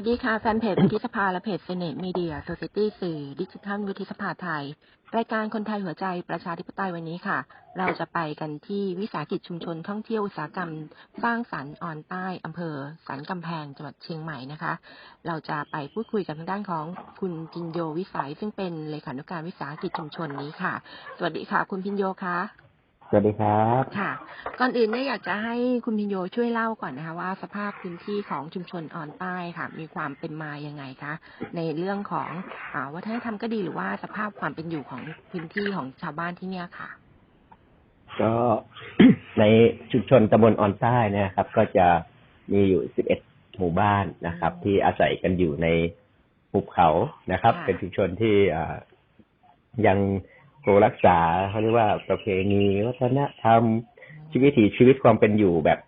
วัสดีค่ะ แฟนเพจวุฒิสภาและเพจเซเนตมีเดียโซเซตี้สื่อดิจิทัลวุฒิสภาไทย รายการคนไทยหัวใจประชาธิปไตยวันนี้ค่ะ เราจะไปกันที่วิสาหกิจชุมชนท่องเที่ยวอุตสาหกรรม สร้างสรรค์ออนใต้อำเภอสันกำแพงจังหวัดเชียงใหม่นะคะ เราจะไปพูดคุยกับทางด้านของคุณพินโยวิสัยซึ่งเป็นเลขานุการวิสาหกิจชุมชนนี้ค่ะ สวัสดีค่ะ คุณพินโยคะ สวัสดีครับค่ะ ก่อนอื่นเนี่ยอยากจะให้คุณพินโยช่วยเล่าก่อนนะคะ ว่าสภาพพื้นที่ของชุมชนออนใต้ค่ะ มีความเป็นมายังไงคะในเรื่องของอาวัฒนธรรมก็ดีหรือว่าสภาพความเป็นอยู่ของพื้นที่ของชาวบ้านที่เนี่ยค่ะ ก็ในชุมชนตำบลออนใต้เนยนะครับ ก็จะมีอยู่11หมู่บ้านนะครับอืมที่อาศัยกันอยู่ในหุบเขานะครับค่ะเป็นชุมชนที่อ่ายัง คงรักษาเขาเรียกว่าประเพณีวัฒนธรรมชีวิตถีชีวิตความเป็นอยู่แบบ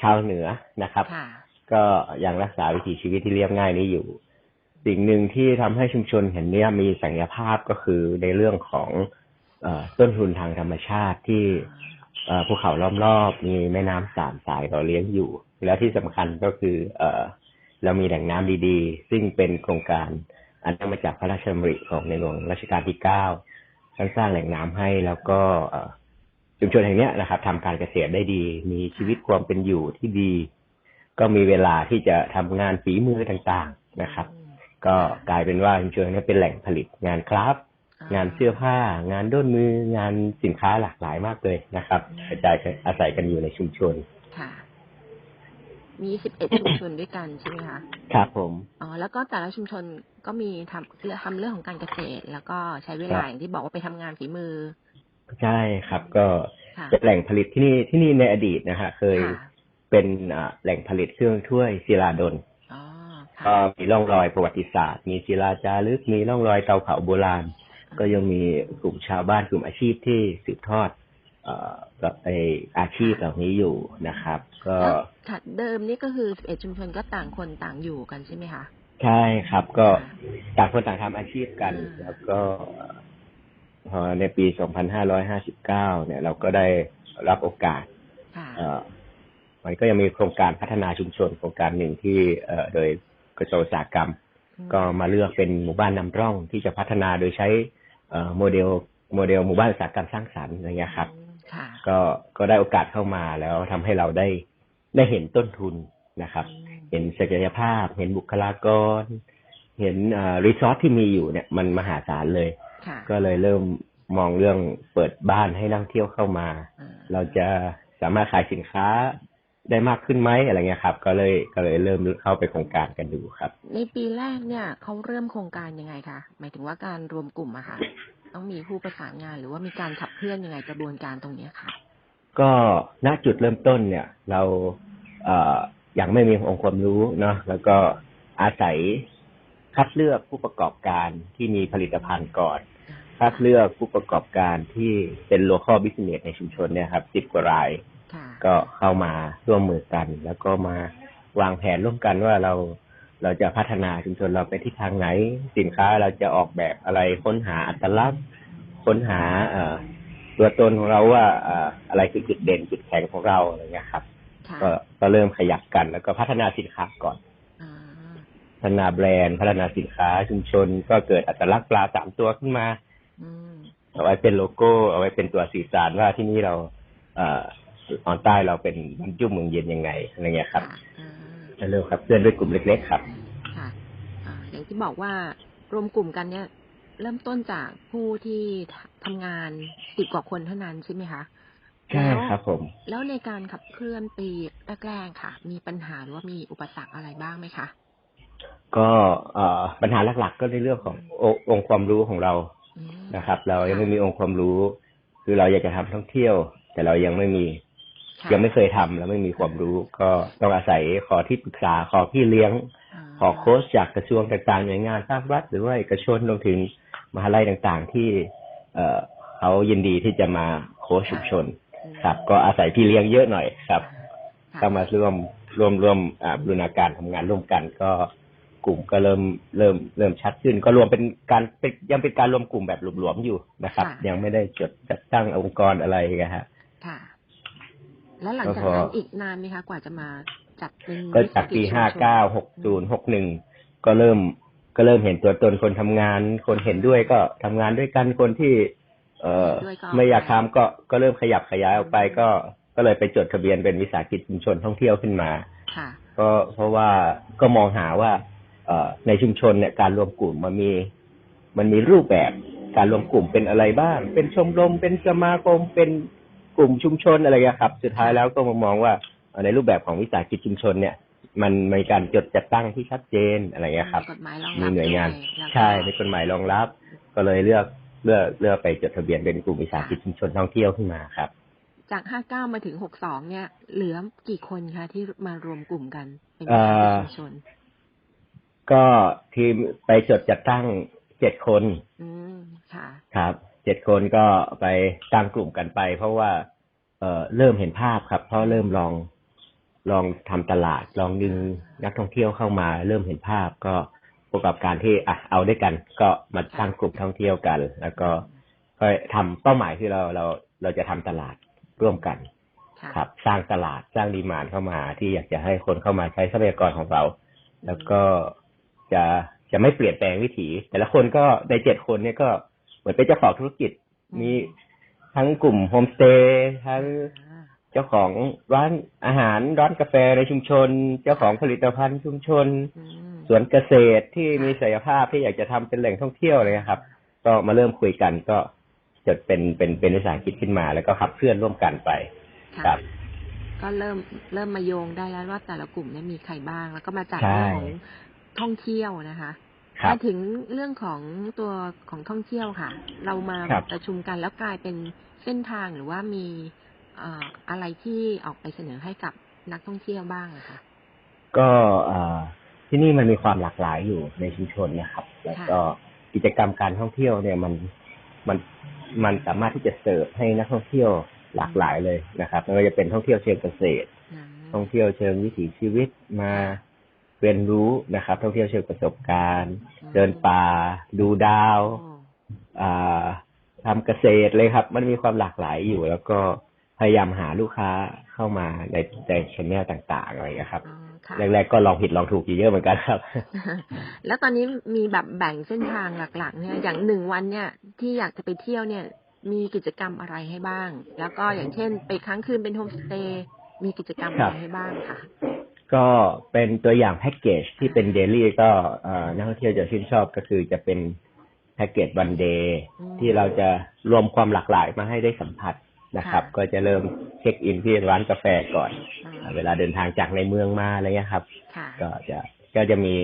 ชาวเหนือนะครับค่ะก็ยังรักษาวิถีชีวิตที่เรียบง่ายนี้อยู่ สิ่งหนึ่งที่ทำให้ชุมชนแห่งเนี้ยมีศักยภาพก็คือในเรื่องของเออต้นทุนทางธรรมชาติที่เอ่อภูเขาล้อมรอบมีแม่น้ำสามสายหล่อเลี้ยงอยู่ แล้วที่สำคัญก็คือเออเรามีแหล่งน้ำดีๆ ซึ่งเป็นโครงการอันเนื่องมาจากพระราชดำริของในหลวงรัชกาลที่เก้า ท่านสร้างแหล่งน้ำให้แล้วก็เอ่อชุมชนแห่งเนี้ยนะครับทำการเกษตรได้ดี มีชีวิตความเป็นอยู่ที่ดี ก็มีเวลาที่จะทำงานฝีมือต่างๆนะครับอืมก็กลายเป็นว่าชุมชนนี้เป็นแหล่งผลิตงานคราฟต์อ่างานเสื้อผ้า งานด้นมืองานสินค้าหลากหลายมากเลยนะครับอืมกระจายกันอาศัยกันอยู่ในชุมชนค่ะมีสิบเอ็ดชุมชนด้วยกันใช่ไหมคะ ครับผม อ๋อ แล้วก็แต่ละชุมชน ก็มีทำทำเรื่องของการเกษตร แล้วก็ใช้เวลาอย่างที่บอกว่าไปทำงานฝีมือ ใช่ครับ ก็ค่ะเป็นแหล่งผลิตที่นี่ที่นี่ในอดีตนะฮะเคยค่ะเป็นอ่าแหล่งผลิตเครื่องถ้วยศิลาดลอ๋อก็ค่ะมีร่องรอยประวัติศาสตร์ มีศิลาจารึกมีร่องรอยเตาเผาโบราณ ก็ยังมีกลุ่มชาวบ้านกลุ่มอาชีพที่สืบทอดเอ่อกับไออาชีพเหล่านี้อยู่นะครับ ก็แล้วค่ะเดิมนี่ก็คือสิบเอ็ดชุมชนก็ต่างคนต่างอยู่กันใช่ไหมคะ ใช่ครับ ก็ต่างคนต่างทำอาชีพกันอืมแล้วก็พอในปี 2559 เนี่ย เราก็ได้รับโอกาสค่ะเอ่อมันก็ยังมีโครงการพัฒนาชุมชน โครงการหนึ่งที่เอ่อโดยกระทรวงอุตสาหกรรม ก็มาเลือกเป็นหมู่บ้านนำร่องที่จะพัฒนาโดยใช้เอ่อโมเดลโมเดลหมู่บ้านอุตสาหกรรมสร้างสรรค์อะไรเงี้ยครับอืมค่ะก็ก็ได้โอกาสเข้ามาแล้วทำให้เราได้ได้เห็นต้นทุนนะครับอืม เห็นศักยภาพ เห็นบุคลากร เห็นรีซอสที่มีอยู่เนี่ยมันมหาศาลเลยค่ะก็เลยเริ่มมองเรื่องเปิดบ้านให้นักท่องเที่ยวเข้ามาอ่าเราจะสามารถขายสินค้าได้มากขึ้นไหมอะไรเงี้ยครับ ก็เลยก็เลยเริ่มเข้าไปโครงการกันดูครับ ในปีแรกเนี่ยเขาเริ่มโครงการยังไงคะหมายถึงว่าการรวมกลุ่มอะค่ะ ต้องมีผู้ประสานงาน หรือว่ามีการขับเคลื่อนยังไงกระบวนการตรงเนี้ยค่ะ ก็ณจุดเริ่มต้นเนี่ย เราเอ่อยังไม่มีองค์ความรู้เนาะแล้วก็อาศัยคคัดเลือกผู้ประกอบการที่มีผลิตภัณฑ์ก่อน คัดเลือกผู้ประกอบการที่เป็น local business ในชุมชนเนี่ยครับสิบกว่ารายค่ะก็เข้ามาร่วมมือกัน แล้วก็มาวางแผนร่วมกันว่าเราเราจะพัฒนาชุมชนเราไปที่ทางไหน สินค้าเราจะออกแบบอะไรค้นหาอัตลักษณ์ค้นหาเอ่อตัวตนของเราว่าเอ่ออะไรคือจุดเด่นจุดแข็งของเราอะไรเงี้ยครับค่ะ ก็ก็เริ่มขยับกัน แล้วก็พัฒนาสินค้าก่อนอ่าพัฒนาแบรนด์พัฒนาสินค้าชุมชน ก็เกิดอัตลักษณ์ปลาสามตัวขึ้นมาอืมเอาไว้เป็นโลโก้ เอาไว้เป็นตัวสื่อสารว่าที่นี่เราเอ่อตอนใต้เราเป็นบรรจุเมืองเย็นยังไงอะไรเงี้ยครับค่ะอ่าจะเริ่มครับเพื่อนด้วยกลุ่มเล็ก ๆ ครับค่ะอ่าอย่างที่บอกว่ารวมกลุ่มกันเนี่ย เริ่มต้นจากผู้ที่ทำงานสิบกว่าคนเท่านั้นใช่ไหมคะ ใช่ครับผม แล้วในการขับเคลื่อนปีแรกๆค่ะ มีปัญหาหรือว่ามีอุปสรรคอะไรบ้างไหมคะก็เอ่อปัญหาหลักๆ ก็ในเรื่องของโอองค์ความรู้ของเราอืมนะครับ เรายังไม่มีองค์ความรู้ คือเราอยากจะทำท่องเที่ยว แต่เรายังไม่มีค่ะยังไม่เคยทำแล้วไม่มีความรู้ ก็ต้องอาศัยขอที่ปรึกษาขอพี่เลี้ยงาขอโค้ชจากกระทรวงต่างๆหน่วยงานภาครัฐหรือว่าเอกชนรวมถึงมหาลัยต่างๆที่ เอ่อเขายินดีที่จะมาโค้ชชุมชน ครับ ก็อาศัยพี่เลี้ยงเยอะหน่อยครับค่ะก็มาร่วมร่วมร่วมอ่าบรูรณาการทำงานร่วมกันก็กลุ่มก็เริ่มเริ่มเริ่มชัดขึ้น ก็รวมเป็นการเป็นยังเป็นการรวมกลุ่มแบบหลวมๆอยู่นะครับ ยังไม่ได้จดจัดตั้งองค์กรอะไรนะฮะค่ะ แล้วหลังจากก็พอนั้นอีกนานไหมคะกว่าจะมาจัดเป็นก็จากปีวิสห้าหกิจชุมชนเก้าหกศูนย์หกหนึ่งก็เริ่มก็เริ่มเห็นตัวตนคนทำงาน คนเห็นด้วยก็ทำงานด้วยกันคนที่ เอ่อด้วยก็ไม่อยากทำก็ก็เริ่มขยับขยายออกไปก็ก็เลยไปจดทะเบียนเป็นวิสาหกิจชุมชนท่องเที่ยวขึ้นมาค่ะก็เพราะว่าก็มองหาว่าเอ่อในชุมชนเนี่ยการรวมกลุ่มมันมี มันมีรูปแบบการรวมกลุ่มเป็นอะไรบ้าง เป็นชมรมเป็นสมาคมเป็นกลุ่มชุมชนอะไรอย่างเงี้ยครับ สุดท้ายแล้วก็มามองว่าเอ่อในรูปแบบของวิสาหกิจชุมชนเนี่ยมันมีการจดจัดตั้งที่ชัดเจนอะไรอย่างเงี้ยครับกฎหมายรองมีรับหน่วยงานด้แล้วก็ใช่ในกฎหมายรองรับ ก็เลยเลือก เลือกเลือกไปจดทะเบียนเป็นกลุ่มวิสาหกิจชุมชนท่องเที่ยวขึ้นมาครับ จากห้าเก้ามาถึงหกสองเนี่ย เหลือกี่คนคะที่มารวมกลุ่มกันเป็นเอ่วิสาหอกิจชุมชน ก็ทีมไปจดจัดตั้งเจ็ดคน อืมค่ะ ครับเจ็ดคนก็ไปตั้งกลุ่มกันไป เพราะว่า เอ่อเริ่มเห็นภาพครับ เพราะเริ่มลองลองทำตลาด ลองดึงนักท่องเที่ยวเข้ามา เริ่มเห็นภาพก็ ประกอบการที่อะเอาด้วยกันก็มาตั้งกลุ่มท่องเที่ยวกัน แล้วก็ก็ทำเป้าหมายที่เราเราเราจะทำตลาดร่วมกันค่ะครับ สร้างตลาดสร้างดีมานเข้ามาที่อยากจะให้คนเข้ามาใช้ทรัพยากรของเรา แล้วก็จะจะไม่เปลี่ยนแปลงวิถี แต่ละคนก็ในเจ็ดคนเนี่ยก็เหมือนเป็นเจ้าของธุรกิจ มีทั้งกลุ่มโฮมสเตย์ทั้งอ่าเจ้าของร้านอาหารร้านกาแฟในชุมชน เจ้าของผลิตภัณฑ์ชุมชนอืมส วนเกษตรที่มีศักยภาพที่อยากจะทำเป็นแหล่งท่องเที่ยวอะไรเลยครับ ก็มาเริ่มคุยกันก็จดเป็นเป็นเป็นวิสาหกิจขึ้นมา แล้วก็ขับเคลื่อนร่วมกันไปค่ะครับ ก็เริ่มเริ่มมาโยงได้แล้วว่าแต่ละกลุ่มเนี่ยมีใครบ้าง แล้วก็มาจากใช่เรื่องของท่องเที่ยวนะคะครับมาถึงเรื่องของตัวของท่องเที่ยวค่ะ เรามาครับประชุมกันแล้วกลายเป็นเส้นทางหรือว่ามีเอ่ออะไรที่ออกไปเสนอให้กับนักท่องเที่ยวบ้างอะคะก็เอ่อ ที่นี่มันมีความหลากหลายอยู่ในชุมชนนะครับ แล้วก็กิจกรรมการท่องเที่ยวเนี่ยมันมันมันสามารถที่จะเสิร์ฟให้นักท่องเที่ยวหลากหลายเลยนะครับไม่ว่าจะเป็นท่องเที่ยวเชิงเกษตรอืมท่องเที่ยวเชิงวิถีชีวิตมาเรียนรู้นะครับ ท่องเที่ยวเชิงประสบการณ์ เดินป่า ดูดาวโอ้อ่าทำเกษตรเลยครับ มันมีความหลากหลายอยู่ แล้วก็พยายามหาลูกค้าเข้ามาในในชแนลต่างๆอะไรอย่างเงี้ยครับอ๋อค่ะ แรกๆก็ลองผิดลองถูกอยู่เยอะเหมือนกันครับ แล้วตอนนี้มีแบบแบ่งเส้นทางหลัก ๆ เนี่ย อย่างหนึ่งวันเนี่ยที่อยากจะไปเที่ยวเนี่ย มีกิจกรรมอะไรให้บ้าง แล้วก็อย่างเช่น ไปค้างคืนเป็นโฮมสเตย์มีกิจกรรมอะไรให้บ้างค่ะก็เป็นตัวอย่างแพ็กเกจที่เป็นเดลี่ก็เอ่อนักท่องเที่ยวจะชื่นชอบก็คือจะเป็นแพ็กเกจวันเดย์อืมที่เราจะรวมความหลากหลายมาให้ได้สัมผัส นะครับค่ะก็จะเริ่มเช็คอินที่ร้านกาแฟก่อนอ่าอ่าเวลาเดินทางจากในเมืองมาอะไรเงี้ยครับค่ะก็จะก็จะมี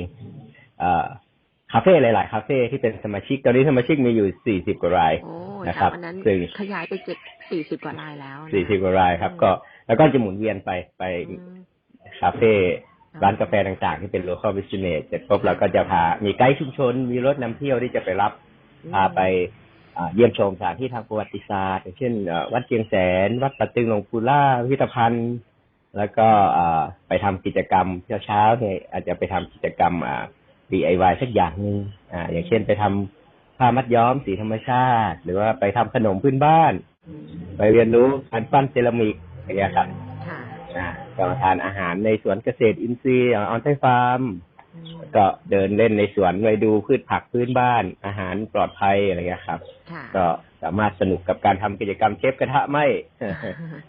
เอ่อคาเฟ่หลาย ๆ คาเฟ่ที่เป็นสมาชิก ตอนนี้สมาชิกมีอยู่40กว่ารายโอ้นะครับจากวันนั้นซึ่งขยายไปเจ็ดสี่สิบกว่ารายแล้วนะ40กว่ารายครับ ก็แล้วก็จะหมุนเวียนไปไปอืมคาเฟ่ร้านกาแฟต่างๆ ที่เป็น local business เสร็จปุ๊บเราก็จะพา มีไกด์ชุมชน มีรถนำเที่ยวที่จะไปรับ พาไปอ่า เยี่ยมชมสถานที่ทางประวัติศาสตร์อย่างเช่นเอ่อวัดเชียงแสน วัดปะตึงหลวงปู่ล่าพิพิธภัณฑ์ แล้วก็อ่าไปทำกิจกรรมเช้าๆเนี่ยอาจจะไปทำกิจกรรมอ่า DIY สักอย่างหนึ่งอ่า อย่างเช่นไปทำผ้ามัดย้อมสีธรรมชาติ หรือว่าไปทำขนมพื้นบ้านอืมไปเรียนรู้การปั้นเซรามิกอย่างเงี้ยครับค่ะอ่าก็มาทานอาหารในสวนเกษตรอินทรีย์อย่างออนไทฟาร์มอืม ก็เดินเล่นในสวนไปดูพืชผักพื้นบ้านอาหารปลอดภัยอะไรเงี้ยครับค่ะก็สามารถสนุกกับการทำกิจกรรมเชฟกระทะไหม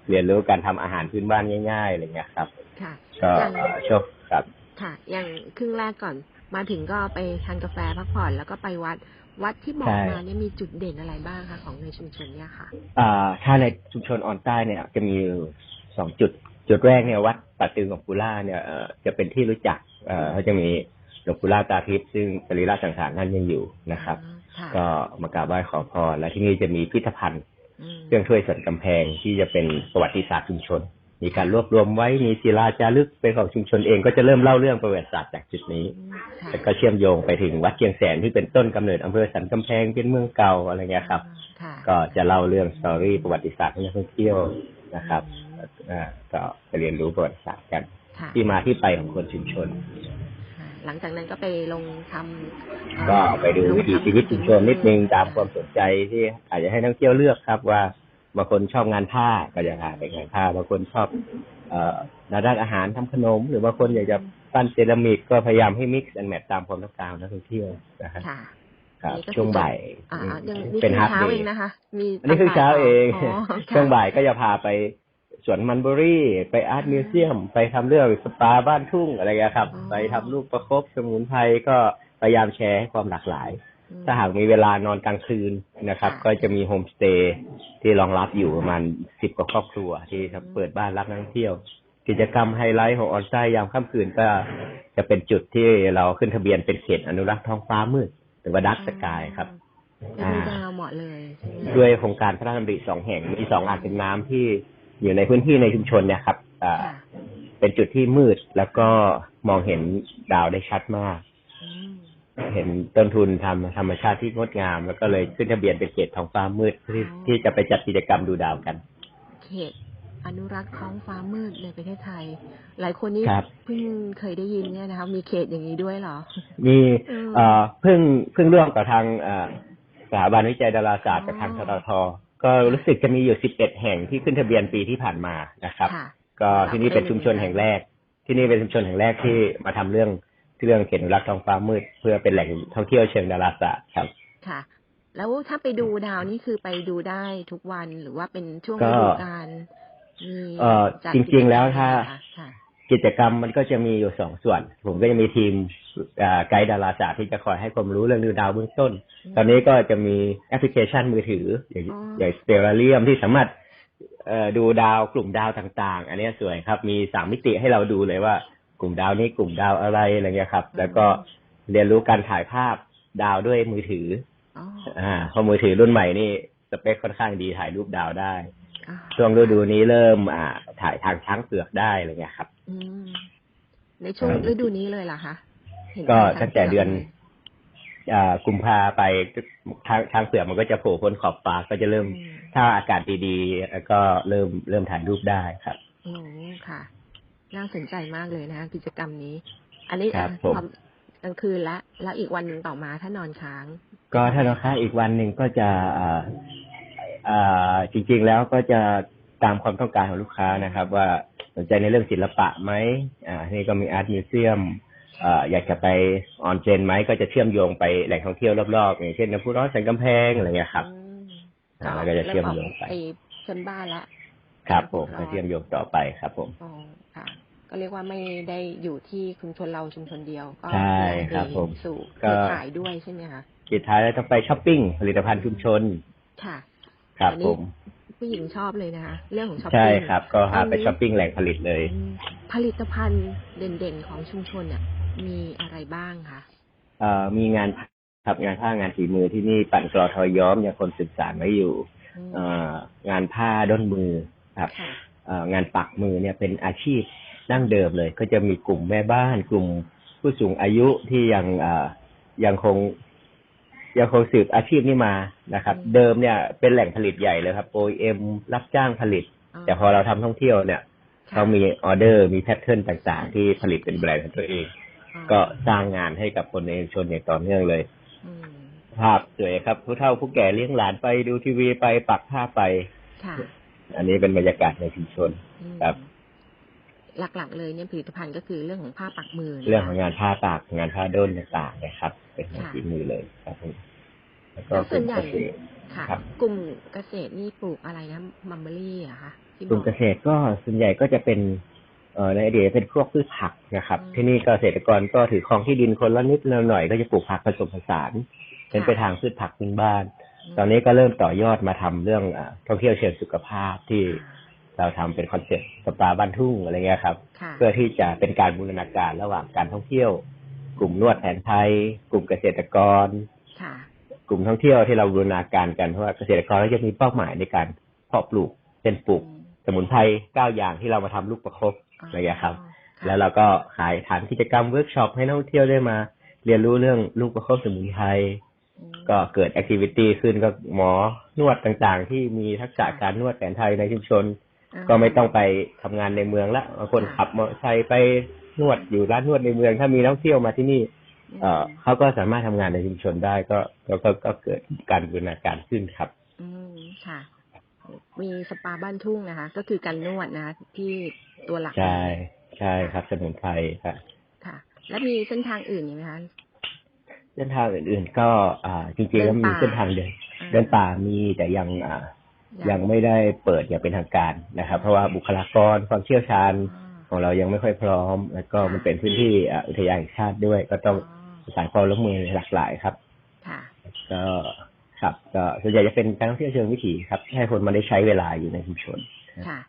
เรียนรู้การทำอาหารพื้นบ้านง่ายๆอะไรเงี้ยครับค่ะก็อย่างเอ่อโชคครับ ค่ะ อย่างครึ่งแรกก่อนมาถึงก็ไปทานกาแฟพักผ่อนแล้วก็ไปวัดวัดที่บอกใช่มาเนี่ยมีจุดเด่นอะไรบ้างคะของในชุมชนเนี่ยค่ะ อ่าถ้าในชุมชนออนใต้เนี่ยจะมีอยู่สองจุด จุดแรกเนี่ยวัดป่าตึงของปูล่าเนี่ยเอ่อจะเป็นที่รู้จักเอ่อเขาจะมีหลวงปู่ล่าตาทิพย์ซึ่งสรีระสังขารท่านยังอยู่นะครับค่ะก็มากราบไหว้ขอพรและที่นี่จะมีพิพิธภัณฑ์อืมเครื่องถ้วยสันกำแพงที่จะเป็นประวัติศาสตร์ชุมชน มีการรวบรวมไว้มีศิลาจารึกเป็นของชุมชนเองก็จะเริ่มเล่าเรื่องประวัติศาสตร์จากจุดนี้อืมค่ะแล้วก็เชื่อมโยงไปถึงวัดเชียงแสนที่เป็นต้นกำเนิดอำเภอสันกำแพงเป็นเมืองเก่าอะไรเงี้ยครับค่ะก็จะเล่าเรื่องสตอรี่ประวัติศาสตร์ให้นักท่องเที่ยวนะครับอืมอ่า ก็ไปเรียนรู้ประวัติศาสตร์กันค่ะที่มาที่ไปของคนชุมชนค่ะหลังจากนั้นก็ไปลงทำเอ่อก็ไปดูวิถีชีวิตชุมชนนิดนึงตามความสนใจที่อาจจะให้นักท่องเที่ยวเลือกครับว่าบางคนชอบงานผ้าก็จะพาไปงานผ้าบางคนชอบเอ่อด้านอาหารทำขนม หรือบางคนอยากจะปั้นเซรามิกก็พยายามให้มิกซ์แอนแมทตามความต้องการของนักท่องเที่ยวนะฮะค่ะครับนี่ก็คือช่วงบ่ายอ่าอืมยังนี่เป็นคือฮาร์ดเช้าเดเองย์นะคะ มีอันนี้คือเช้าเองอ๋อค่ะช่วงบ่ายก็จะพาไป สวนมันเบอรี่ ไปอาร์ตมิวเซียม ไปทำเรื่องสปาบ้านทุ่งอะไรเงี้ยครับอ๋อไปทำลูกประคบสมุนไพรก็พยายามแชร์ให้ความหลากหลายอืมถ้าหากมีเวลานอนกลางคืนนะครับค่ะก็จะมีโฮมสเตย์ที่รองรับอยู่ประมาณสิบกว่าครอบครัว ที่เปิดบ้านรับนักท่องเที่ยว กิจกรรมไฮไลท์ของออนไซต์ยามค่ำคืนก็จะเป็นจุดที่เราขึ้นทะเบียนเป็นเขตอนุรักษ์ท้องฟ้ามืดหรือว่าดักสกายครับเป็นดูดาวเหมาะเลยใช่ไหมด้วยโครงการพระราชดำริสองแห่งมีสองอ่างเก็บน้ำที่ อยู่ในพื้นที่ในชุมชนเนี่ยครับอ่าค่ะเป็นจุดที่มืดแล้วก็มองเห็นดาวได้ชัดมากอืมเห็นต้นทุนทำธรรมชาติที่งดงาม แล้วก็เลยขึ้นทะเบียนเป็นเขตท้องฟ้ามืดที่ที่จะไปจัดกิจกรรมดูดาวกัน เขตอนุรักษ์ท้องฟ้ามืดในประเทศไทย หลายคนนี่ครับเพิ่งเคยได้ยินเนี่ยนะคะมีเขตอย่างนี้ด้วยเหรอ มีอืมเอ่อเพิ่งเพิ่งร่วมกับทางเอ่อสถาบันวิจัยดาราศาสตร์อ๋อกับทางททท ก็รู้สึกจะมีอยู่11แห่งที่ขึ้นทะเบียนปีที่ผ่านมานะครับค่ะก็ที่นี่เป็นชุมชนแห่งแรก ที่นี่เป็นชุมชนแห่งแรกที่มาทำเรื่องเรื่องเขตอนุรักษ์ท้องฟ้ามืด เพื่อเป็นแหล่งท่องเที่ยวเชิงดาราศาสตร์ครับค่ะ แล้วถ้าไปดูดาวนี่คือไปดูได้ทุกวันหรือว่าเป็นช่วงก็ฤดูกาลมีเอ่อจัดจริงๆแล้วถ้า กิจกรรมไหมคะค่ะกิจกรรมมันก็จะมีอยู่สองส่วน ผมก็จะมีทีมอ่าไกด์ดาราศาสตร์ที่จะคอยให้ความรู้เรื่องดูดาวเบื้องต้น ตอนนี้ก็จะมีแอปพลิเคชันมือถือ อย่างอ๋อออย่างสเตลเรียมที่สามารถเอ่อดูดาวกลุ่มดาวต่างๆ อันนี้สวยครับ มีสามมิติให้เราดูเลยว่า กลุ่มดาวนี้กลุ่มดาวอะไรอะไรเงี้ยครับ แล้วก็เรียนรู้การถ่ายภาพดาวด้วยมือถืออ๋ออ่าเพราะมือถือรุ่นใหม่นี่สเปคค่อนข้างดีถ่ายรูปดาวได้อ่า ช่วงฤดูนี้เริ่มอ่าถ่ายทางช้างเผือกได้อะไรเงี้ยครับอืมในช่วงครับฤดูนี้เลยเหรอคะเห็นก็ทางตั้งแต่เดือนลยอ่ากุมภาไปทางทางเสือกมันก็จะโผล่พ้นขอบฟ้าก็จะเริ่มอืมถ้าอากาศดีๆแล้วก็เริ่มเริ่มถ่ายรูปได้ครับอืมค่ะ น่าสนใจมากเลยนะคะกิจกรรมนี้ อันนี้ครับอะผมความกลางคืนละ แล้วอีกวันหนึ่งต่อมาถ้านอนค้าง ก็ถ้าเราค้างอีกวันหนึ่งก็จะอ่าอ่า จริง ๆ แล้วก็จะตามความต้องการของลูกค้านะครับ ว่าสนใจในเรื่องศิลปะไหมอ่านี่ก็มีอาร์ตมิวเซียมอ่าอยากจะไปออนเจนไหมก็จะเชื่อมโยงไปแหล่งท่องเที่ยวรอบๆอย่างเช่นน้ำพุร้อนสันกำแพงอะไรเงี้ยครับอืมอ่าแล้วก็จะเชื่อมโยงไปเริ่ออกเพื่อนบ้านละครับผมก็เชื่อมโยงต่อไปครับ ผมอ๋อค่ะ ก็เรียกว่าไม่ได้อยู่ที่ชุมชนเราชุมชนเดียวก็ใช่ขยายครับ ผมสู่ก็เครือข่ายด้วยใช่ไหมคะปิดท้ายแล้วต้องไปช้อปปิ้งผลิตภัณฑ์ชุมชนค่ะ ครับอันนี้ผมผู้หญิงชอบเลยนะคะเรื่องของช้อปใช่ปิ้งครับ ก็หาไปตอนนี้ช้อปปิ้งแหล่งผลิตเลยอืมผลิตภัณฑ์เด่นๆของชุมชนเนี่ยมีอะไรบ้างคะเอ่อมีงานครับงานผ้างานฝีมือที่นี่ปั่นกรอทอยย้อมยังคนศึกษานไว้อยู่อืมเอ่องานผ้าด้นมือครับค่ะเอ่องานปักมือเนี่ยเป็นอาชีพดั้งเดิมเลย ก็จะมีกลุ่มแม่บ้านกลุ่มผู้สูงอายุที่ยังอ่ายังคง ยังคงสืบอาชีพนี้มานะครับอืมเดิมเนี่ยเป็นแหล่งผลิตใหญ่เลยครับ OEM รับจ้างผลิต แต่พอเราทำท่องเที่ยวเนี่ยค่ะเขามีออเดอร์มีแพทเทิร์นต่างๆ ที่ผลิตเป็นแบรนด์ของตัวเองอ๋อก็สร้างงานให้กับคนในชุมชนอย่างต่อเนื่องเลยอืมภาพสวยครับ ผู้เฒ่าผู้แก่เลี้ยงหลานไปดูทีวีไปปักผ้าไปค่ะอันนี้เป็นบรรยากาศในชุมชนอืมครับ หลักๆ เลยเนี่ยผลิตภัณฑ์ก็คือเรื่องของผ้าปักมือนะคะเรื่องของงานผ้าตากงานผ้าด้นต่างๆนะครับ เป็นงานค่ะฝีมือเลยครับผมแล้วก็แล้วกส่ลุ่วนมใหญ่เกษตรค่ะครับกลุ่มเกษตรนี่ปลูกอะไรนะมัมเบอรี่เหรอะคะที่กลุ่มบอกเกษตรก็ส่วนใหญ่ก็จะเป็นเอ่อในอดีตเป็นพวกพืชผักนะครับอืมที่นี่เกษตรกรก็ถือครองที่ดินคนละนิดละหน่อยก็จะปลูกผักผสมผสานเป็นไปทางพืชผักพื้นบ้าน ตอนนี้ก็เริ่มต่อยอดมาทำเรื่องอ่าท่องเที่ยวเชิงสุขภาพที่เราทำเป็นคอนเซ็ปต์สปาบ้านทุ่งอะไรเงี้ยครับค่ะเพื่อที่จะเป็นการบูรณาการระหว่างการท่องเที่ยว กลุ่มนวดแผนไทย กลุ่มเกษตรกรค่ะกลุ่มท่องเที่ยวที่เราบูรณาการกันเพราะว่าเกษตรกรก็จะมีเป้าหมายในการเพาะปลูกเป็นปลูกอืมสมุนไพรเก้าอย่างที่เรามาทำลูกประคบอะไรอย่างเงี้ยครับะแล้วเราก็ขายฐานกิจกรรมเวิร์กช็อปให้นักท่องเที่ยวได้มา เรียนรู้เรื่องลูกประคบสมุนไพรอืมก็เกิดแอคทิวิตี้ขึ้นก็หมอนวดต่างๆ ที่มีทักษะการนวดแผนไทยในชุมชนาก็ไม่ต้องไปทำงานในเมืองละบางคนค่ะขับมอเตอร์ไซค์ไป นวดอยู่ร้านนวดในเมือง ถ้ามีนักท่องเที่ยวมาที่นี่ เอ่อเขาก็สามารถทำงานในชุมชนได้ก็ก็ก็ก็เกิดการบูรณาการขึ้นครับ อืมค่ะ มีสปาบ้านทุ่งนะคะ ก็คือการนวดนะคะที่ตัวหลักใช่ใช่ครับสมุนไพรครับค่ะ แล้วมีเส้นทางอื่นอีกไหมคะเส้นทางอื่นๆ ก็อ่าจริงๆแล้วมีเส้นทางเดินอ่าเดินป่ามีแต่ยังอ่ายังไม่ได้เปิดอย่างเป็นทางการนะครับ เพราะว่าบุคลากรความเชี่ยวชาญอ่า ของเรายังไม่ค่อยพร้อม แล้วก็มันเป็นพื้นที่อ่าอุทยานแห่งชาติด้วย ก็ต้องประสานความร่วมมือหลากหลายครับค่ะก็ครับก็ส่วนใหญ่จะเป็นการท่องเที่ยวเชิงวิถีครับให้คนมาได้ใช้เวลาอยู่ในชุมชนค่ะ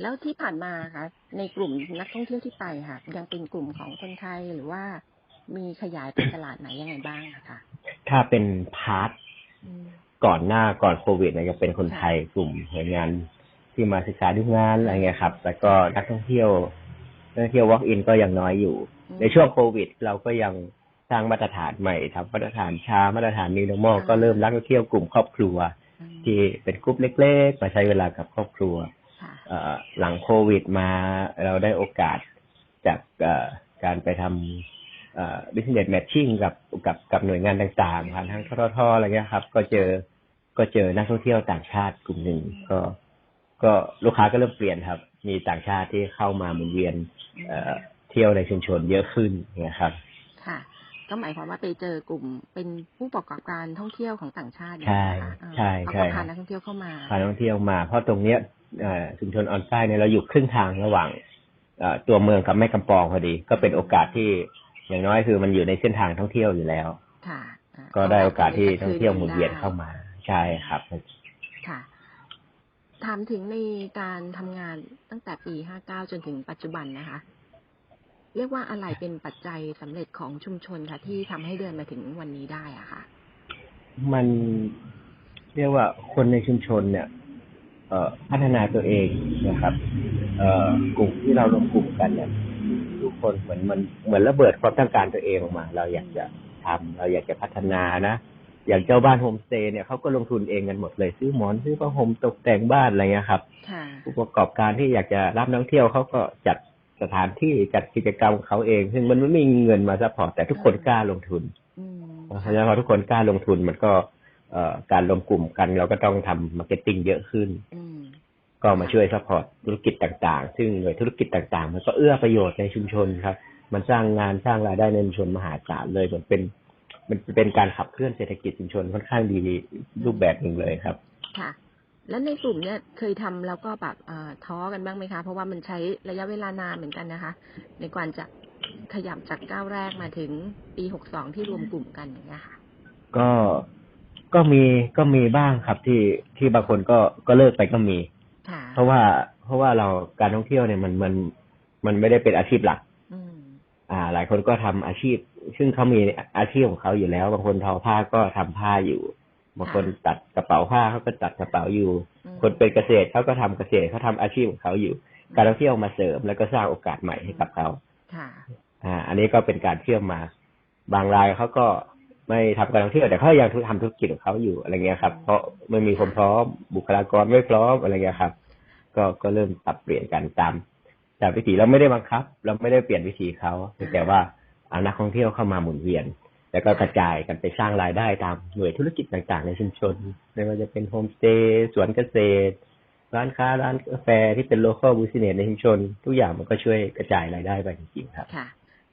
แล้วที่ผ่านมาค่ะในกลุ่มนักท่องเที่ยวที่ไปค่ะยังเป็นกลุ่มของคนไทยหรือว่ามีขยายไปตลาดไหนยังไงบ้างอะคะถ้าเป็นพาร์ทอืมก่อนหน้าก่อนโควิดเนี่ยจะเป็นคนไทยกลุ่มหน่วยงาน ที่มาศึกษาดูงานอะไรเงี้ยครับ แล้วก็นักท่องเที่ยวนักท่องเที่ยว walk in ก็ยังน้อยอยู่ ในช่วงโควิด เราก็ยังสร้างมาตรฐานใหม่ทำมาตรฐานชามาตรฐานนิว o r m a l ก็เริ่มนักท่องเที่ยวกลุ่มครอบครัวอืมที่เป็นกลุ่มเล็ก ๆ มาใช้เวลากับครอบครัวค่ะเอ่อหลังโควิดมาเราได้โอกาสจากเอ่อการไปทำเอ่อ business matching กับกับกับหน่วยงานต่างๆผ่านทางทททอะไรเงี้ยครับ ก็เจอก็เจอนักท่องเที่ยวต่างชาติกลุ่มหนึ่งก็ ก็ลูกค้าก็เริ่มเปลี่ยนครับ มีต่างชาติที่เข้ามาหมุนเวียนเอ่อเที่ยวในชุมชนเยอะขึ้นเนี่ยครับ ค่ะ ก็หมายความว่าไปเจอกลุ่มเป็นผู้ประกอบการท่องเที่ยวของต่างชาติใช่นะคะอ่าใช่เขาใช่ก็พานักท่องเที่ยวเข้ามาพานักท่องเที่ยวมา เพราะตรงเนี้ยเอ่อชุมชนออนไซต์เนี่ยเราอยู่ครึ่งทางระหว่างเอ่อตัวเมืองกับแม่กำปองพอดี ก็เป็นโอกาสที่อย่างน้อยคือมันอยู่ในเส้นทางท่องเที่ยวอยู่แล้ว ค่ะอ่าก็ได้โอกาสที่ก็ท่องเที่ยวหมุนเวียนเข้ามา ใช่ครับค่ะ ถามถึงในการทำงานตั้งแต่ปี 59 จนถึงปัจจุบันนะคะ เรียกว่าอะไรเป็นปัจจัยสำเร็จของชุมชนค่ะที่ทำให้เดินมาถึงวันนี้ได้อะคะมันเรียกว่าคนในชุมชนเนี่ยพัฒนาตัวเองนะครับกลุ่มที่เรารวมกลุ่มกันเนี่ยทุกคนเหมือนมันเหมือนระเบิดความต้องการตัวเองออกมา เราอยากจะทำเราอยากจะพัฒนานะ อย่างเจ้าบ้านโฮมสเตย์เนี่ยเขาก็ลงทุนเองกันหมดเลยซื้อหมอนซื้อผ้าห่มตกแต่งบ้านอะไรเงี้ยครับค่ะผู้ประกอบการที่อยากจะรับนักท่องเที่ยวเขาก็จัดสถานที่จัดกิจกรรมของเขาเอง ซึ่งมันไม่มีเงินมาซัพพอร์ตแต่ทุกคนกล้าลงทุนอืมเพราะฉะนั้นพอทุกคนกล้าลงทุนมันก็เอ่อการรวมกลุ่มกันเราก็ต้องทำมาร์เก็ตติ้งเยอะขึ้นอืมก็มาช่วยซัพพอร์ตธุรกิจต่างๆ ซึ่งหน่วยธุรกิจต่างๆ มันก็เอื้อประโยชน์ในชุมชนครับ มันสร้างงานสร้างรายได้ในชุมชนมหาศาลเลยเหมือนเป็น มันเป็นการขับเคลื่อนเศรษฐกิจชุมชนค่อนข้างดีรูปแบบหนึ่งเลยครับ ค่ะ แล้วในกลุ่มเนี่ยเคยทำแล้วก็แบบเอ่อท้อกันบ้างไหมคะ เพราะว่ามันใช้ระยะเวลานานเหมือนกันนะคะ ในการจะขยับจากก้าวแรกมาถึงปี62ที่รวมกลุ่มกันอย่างเงี้ยค่ะ ก็ก็มีก็มีบ้างครับที่ที่บางคนก็ก็เลิกไปก็มีค่ะเพราะว่าเพราะว่าเราการท่องเที่ยวเนี่ยมันมันมันไม่ได้เป็นอาชีพหลักอืมอ่า หลายคนก็ทำอาชีพ ซึ่งเขามีอาชีพของเขาอยู่แล้ว บางคนทอผ้าก็ทำผ้าอยู่ บางคนตัดกระเป๋าผ้าเขาก็ตัดกระเป๋าอยู่อืมคนเป็นเกษตรเขาก็ทำเกษตรเขาทำอาชีพของเขาอยู่ การท่องเที่ยวมาเสริมแล้วก็สร้างโอกาสใหม่ให้กับเขาค่ะอ่า อันนี้ก็เป็นการเชื่อมมา บางรายเขาก็ไม่ทำการท่องเที่ยวแต่เขายังทำธุรกิจของเขาอยู่อะไรเงี้ยครับ เพราะไม่มีความพร้อมบุคลากรไม่พร้อมอะไรเงี้ยครับ ก็ก็เริ่มปรับเปลี่ยนกันตามตามวิถีเราไม่ได้บังคับ เราไม่ได้เปลี่ยนวิถีเขาแต่ว่า เอานักท่องเที่ยวเข้ามาหมุนเวียน แล้วก็กระจายกันไปสร้างรายได้ตามหน่วยธุรกิจต่างๆ ในชุมชน ไม่ว่าจะเป็นโฮมสเตย์สวนเกษตร ร้านค้าร้านกาแฟที่เป็นโลคอลบูสิเนสในชุมชน ทุกอย่างมันก็ช่วยกระจายรายได้ไปจริงๆครับค่ะ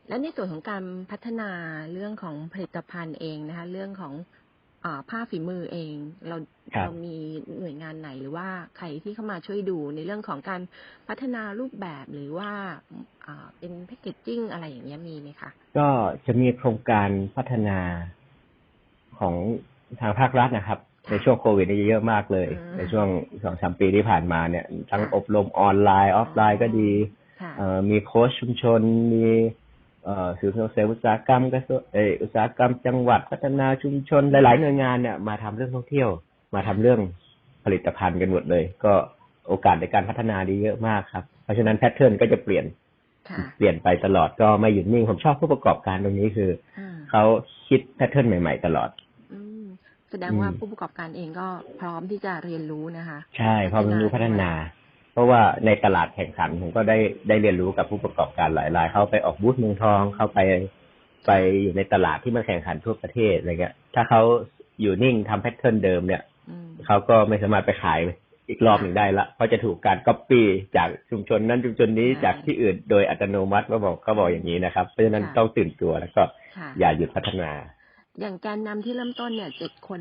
และในส่วนของการพัฒนาเรื่องของผลิตภัณฑ์เองนะคะ เรื่องของ ผ้าฝีมือเอง เราครับเรามีหน่วยงานไหนหรือว่าใครที่เข้ามาช่วยดูในเรื่องของการพัฒนารูปแบบหรือว่าอ่าเป็นแพคเกจจิ้งอะไรอย่างเงี้ยมีไหมคะ ก็จะมีโครงการพัฒนาของทางภาครัฐนะครับค่ะในช่วงโควิดนี่เยอะมากเลยอืมในช่วงสองสามปีที่ผ่านมาเนี่ย ทั้งอบรมออนไลน์ออฟไลน์ก็ดีค่ะเอ่อมีโค้ชชุมชนมีเอ่อ ศูนย์ส่งเสริมอุตสาหกรรมกระทรวงเอออุตสาหกรรมจังหวัดพัฒนาชุมชนหลาย ๆ หน่วยงานเนี่ยมาทำเรื่องท่องเที่ยว มาทำเรื่องผลิตภัณฑ์กันหมดเลย ก็โอกาสในการพัฒนาดีเยอะมากครับ เพราะฉะนั้นแพทเทิร์นก็จะเปลี่ยนค่ะเปลี่ยนไปตลอดก็ไม่หยุดนิ่งผมชอบผู้ประกอบการตรงนี้คืออ่าเขาคิดแพทเทิร์นใหม่ ๆ ตลอดอืมแสดงว่าอืมผู้ประกอบการเองก็พร้อมที่จะเรียนรู้นะคะ ใช่เพราะมันรู้พัฒนา เพราะว่าในตลาดแข่งขันผมก็ได้ได้เรียนรู้กับผู้ประกอบการหลายราย เข้าไปออกบูธเมืองทอง เข้าไปไปอยู่ในตลาดที่มันแข่งขันทั่วประเทศอะไรเงี้ย ถ้าเขาอยู่นิ่งทำแพทเทิร์นเดิมเนี่ยอืมเขาก็ไม่สามารถไปขายอีกรอบหนึ่งได้ละเพราะจะถูกการก๊อปปี้จากชุมชนนั้นชุมชนนี้อ่าจากที่อื่นโดยอัตโนมัติก็บอกก็บอกอย่างนี้นะครับ เพราะฉะนั้นค่ะต้องตื่นตัวแล้วก็ค่ะอย่าหยุดพัฒนา อย่างแกนนำที่เริ่มต้นเนี่ยเจ็ดคน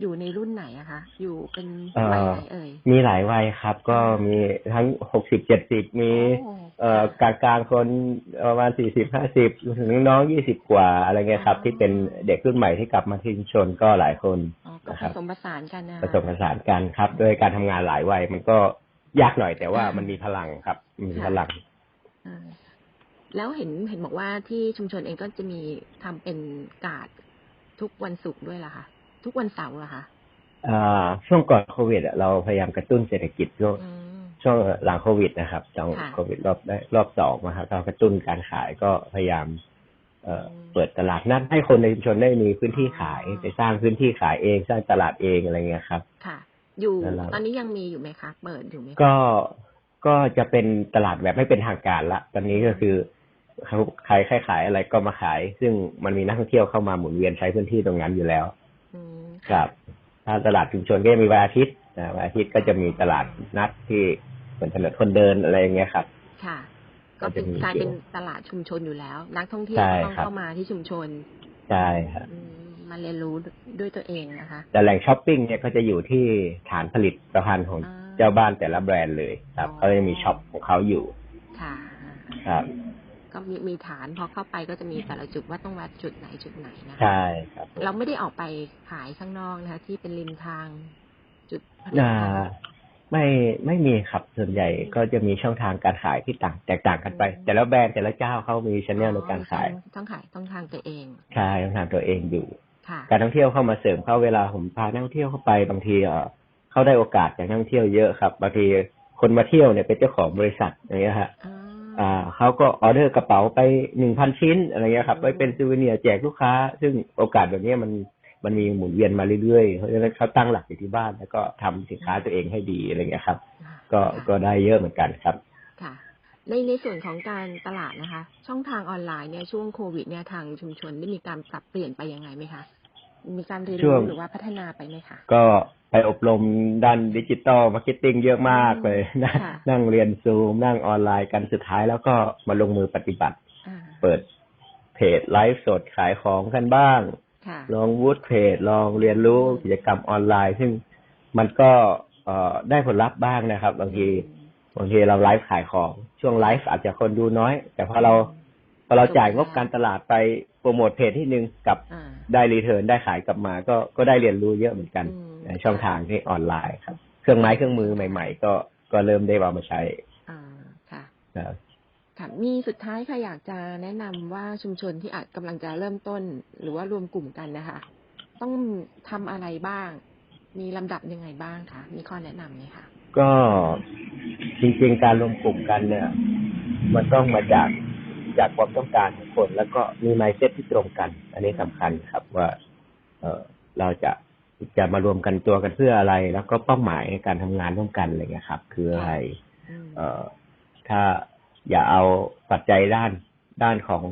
อยู่ในรุ่นไหนอะคะอยู่เป็นเอ่อวัยไหนเอ่ยมีหลายวัยครับ ก็มีทั้งหกสิบเจ็ดสิบมีโอ้เอ่อกลางกลางๆคนประมาณสี่สิบห้าสิบถึงน้องยี่สิบกว่าอะไรเงี้ยครับ ที่เป็นเด็กรุ่นใหม่ที่กลับมาที่ชุมชนก็หลายคนอ๋อก็นะคผรับสมผสานกันนะผสมผสานกันครับด้วยการทำงานหลายวัยมันก็ยากหน่อยแต่ว่าอ่ามัมันมีพลังครับ มีค่ะพลังอ่าแล้วเห็นเห็นบอกว่าที่ชุมชนเองก็จะมีทำเป็นการ์ดทุกวันศุกร์ด้วยล่ะคะ ทุกวันเสาร์เหรอคะอ่าช่วงก่อนโควิดอะเราพยายามกระตุ้นเศรษฐกิจช่วงอืมช่วงหลังโควิดนะครับช่วงค่ะโควิดรอบได้รอบสองนะครับเรากระตุ้นการขายก็พยายามเอ่ออืมเปิดตลาดนัดให้คนในชุมชนได้มีพื้นที่ขายอ๋อไปสร้างพื้นที่ขายเองสร้างตลาดเองอะไรเงี้ยครับ ค่ะ อยู่แล้วเราตอนนี้ยังมีอยู่ไหมคะเปิดอยู่ไหมคะก็ก็จะเป็นตลาดแบบไม่เป็นทางการละ ตอนนี้ก็คือเขาใครใครขายอะไรก็มาขาย ซึ่งมันมีนักท่องเที่ยวเข้ามาหมุนเวียนใช้พื้นที่ตรงนั้นอยู่แล้วอืม ครับถ้าตลาดชุมชนก็จะมีวันอาทิตย์นะวันอาทิตย์ก็จะมีตลาดนัดที่เหมือนถนนคนเดินอะไรอย่างเงี้ยครับ ค่ะ ก็เป็นก็จะมีกลายเป็นตลาดชุมชนอยู่แล้ว นักท่องเที่ยวใช่ก็ต้องครับเข้ามาที่ชุมชนใช่ครับอืมมาเรียนรู้ด้วยตัวเองนะคะ แต่แหล่งช้อปปิ้งเนี่ยก็จะอยู่ที่ฐานผลิตภัณฑ์ของอ่าเจ้าบ้านแต่ละแบรนด์เลยครับอ๋อเขาจะมีช็อปของเขาอยู่ ค่ะ ครับ ก็มีมีฐานพอเข้าไปก็จะมีแต่ละจุดว่าต้องวัดจุดไหนจุดไหนนะคะใช่ครับผมเราไม่ได้ออกไปขายข้างนอกนะคะ ที่เป็นริมทางจุดผลิตอ่าภัณฑ์ไม่ไม่มีครับส่วนใหญ่ก็จะมีช่องทางการขายที่ต่างแตกต่างกันไปอืมแต่ละแบรนด์แต่ละเจ้าเขามีชแนลในการขายอ๋อต้องขายต้องทางตัวเองใช่ต้องทำตัวเองอยู่ค่ะการท่องเที่ยวเข้ามาเสริมเข้าเวลาผมพานักท่องเที่ยวเข้าไปบางทีเอ่อเขาได้โอกาสจากนักท่องเที่ยวเยอะครับบางทีคนมาเที่ยวเนี่ยเป็นเจ้าของบริษัทอย่างเงี้ยฮะ อ่าอ่าเขาก็ออเดอร์กระเป๋าไปหนึ่งพันชิ้นอะไรเงี้ยครับอืมไว้เป็นซูเวเนียร์แจกลูกค้า ซึ่งโอกาสแบบเนี้ยมันมันมีหมุนเวียนมาเรื่อยๆเพราะฉะนั้นเขาตั้งหลักอยู่ที่บ้าน แล้วก็ทำสินค้าตัวเองให้ดีอะไรเงี้ยครับ ก็ค่ะก็ได้เยอะเหมือนกันครับ ค่ะ ในในส่วนของการตลาดนะคะ ช่องทางออนไลน์เนี่ยช่วงโควิดเนี่ยทางชุมชนได้มีการปรับเปลี่ยนไปยังไงไหมคะมีการเรียนช่วรู้งหรือว่าพัฒนาไปไหมคะก็ ไปอบรมด้านดิจิตอลมาร์เก็ตติ้งเยอะมากเลยนั่งค่ะนั่งเรียนซูม นั่งออนไลน์กันสุดท้ายแล้วก็มาลงมือปฏิบัติอ่าเปิดเพจไลฟ์สดขายของกันบ้างค่ะลองวูดเพจลองเรียนรู้กิจกรรมออนไลน์ ซึ่งมันก็เอ่อได้ผลลัพธ์บ้างนะครับ บางทีบางทีเราไลฟ์ขายของช่วงไลฟ์อาจจะคนดูน้อย แต่พอเราพอเราจ่ายงบการตลาดไปโปรโมทเพจที่หนึ่งกับอ่าได้รีเทิร์นได้ขายกลับมา ก็ก็ได้เรียนรู้เยอะเหมือนกันอืม ในช่องทางที่ออนไลน์ครับ เครื่องไม้เครื่องมือใหม่ ๆ ก็ก็เริ่มได้เอามาใช้ อ่าค่ะนะครับค่ะมีสุดท้ายค่ะอยากจะแนะนำว่าชุมชนที่อาจกำลังจะเริ่มต้น หรือว่ารวมกลุ่มกันนะคะ ต้องทำอะไรบ้าง มีลำดับยังไงบ้างคะมีข้อแนะนำไหมคะก็จริงๆการรวมกลุ่มกันเนี่ย มันต้องมาจากจากความต้องการของคน แล้วก็มีไมเซ็ตที่ตรงกัน อันนี้สำคัญครับว่า เออเราจะ จะมารวมกันตัวกันเพื่ออะไร แล้วก็เป้าหมายในการทำงานร่วมกันอะไรเงี้ยครับ คืออะไรอืมเอ่อถ้าอย่าเอาปัจจัยด้านด้านของ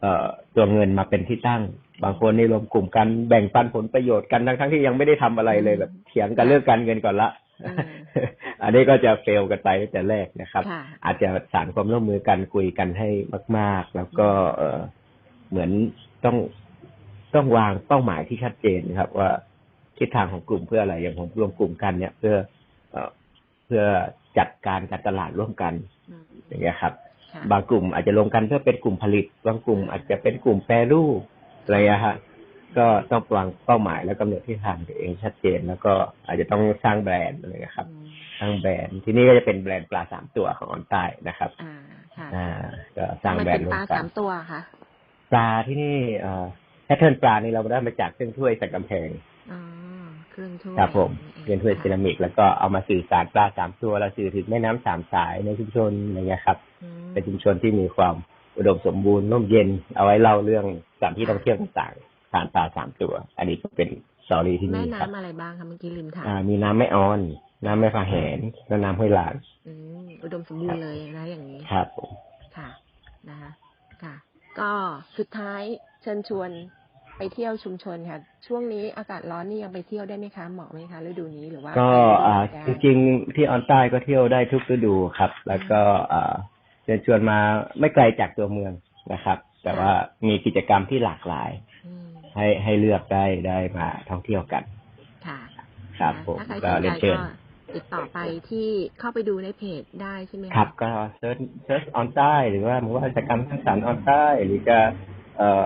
เอ่อตัวเงินมาเป็นที่ตั้ง บางคนนี่รวมกลุ่มกันแบ่งปันผลประโยชน์กันทั้งทั้งๆที่ยังไม่ได้ทำอะไรเลยแบบเถียงกันเรื่องการเงินก่อนละอืมอันนี้ก็จะเฟลกันไปตั้งแต่แรกนะครับค่ะอาจจะสานความร่วมมือกันคุยกันให้มาก ๆ แล้วก็เออเหมือนต้องต้องวางเป้าหมายที่ชัดเจนนะครับ ว่า ทิศทางของกลุ่มเพื่ออะไรอย่างผมรวมกลุ่มกันเนี่ย เพื่อเอ่อเพื่อจัดการการตลาดร่วมกันอืมอย่างเงี้ยครับค่ะบางกลุ่มอาจจะลงกันเพื่อเป็นกลุ่มผลิต บางกลุ่มอาจจะเป็นกลุ่มแปรรูปอะไรอะฮะก็ต้องวางเป้าหมายแล้วกำหนดทิศทางตัวเองชัดเจน แล้วก็อาจจะต้องสร้างแบรนด์อะไรอย่างเงี้ยครับอืมสร้างแบรนด์ที่นี่ก็จะเป็นแบรนด์ปลาสามตัวของออนใต้นะครับอ่าค่ะอ่าก็สร้างทำไมแบรเป็นนด์ร่ปวลามกัสานมตัวคะปลาที่นี่เอ่อแพทเทิร์นปลานี่เราได้มาจากเครื่องถ้วยใส่กำแพงอ๋อเครื่องถ้วยครับผมนี่เครื่องถ้วยเซรามิก แล้วก็เอามาสื่อสารปลาสามตัวเราสื่อถึงแม่น้ำสามสายในชุมชนอะไรเงี้ยครับอืมเป็นชุมชนที่มีความอุดมสมบูรณ์ร่มเย็น เอาไว้เล่าเรื่องสถานที่ท่องเที่ยวต่างๆผ่านปลาสามตัว อันนี้ก็เป็นสตอรี่ที่แม่นี่ครับน้ำอะไรบ้างคะเมื่อกี้ลืมถามอ่ามีน้ำแม่ออน น้ำแม่ฟ้าแหนและน้ำห้วยหลานอืมอุดมสมบูรณ์เลยนะอย่างนี้ครับผมค่ะนะคะค่ะ ก็สุดท้ายเชิญชวน ไปเที่ยวชุมชนค่ะ ช่วงนี้อากาศร้อนนี่ยังไปเที่ยวได้ไหมคะเหมาะไหมคะฤดูนี้หรือว่า ก็ไปอ่าได้จริงๆที่ออนใต้ก็เที่ยวได้ทุกฤดูครับ แล้วก็อ่าเชิญชวนมาไม่ไกลจากตัวเมืองนะครับ แต่ว่ามีกิจกรรมที่หลากหลายอืมให้ให้เลือกได้ได้มาท่องเที่ยวกัน ค่ะครับนะผมถ้าใครสก็นเรียนใจเชิญก็ติดต่อไปที่เข้าไปดูในเพจได้ใช่ไหมะครับ ก็เซิร์ชเซิร์ชออนใต้หรือว่ามุว่ากิจกรรมสร้างสรรค์ออนใต้หรือจะเอ่อ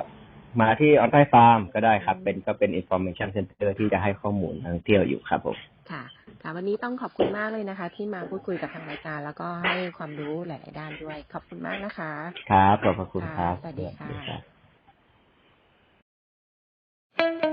มาที่ออนใต้ฟาร์มก็ได้ครับ เป็นก็เป็น information center ที่จะให้ข้อมูลทางเที่ยวอยู่ครับผมค่ะค่ะวันนี้ต้องขอบคุณมากเลยนะคะ ที่มาพูดคุยกับทางรายการ แล้วก็ให้ความรู้หลาย ๆ ด้านด้วย ขอบคุณมากนะคะ ครับขอบพระคุณครับค่ะสวัสดีค่ะรับ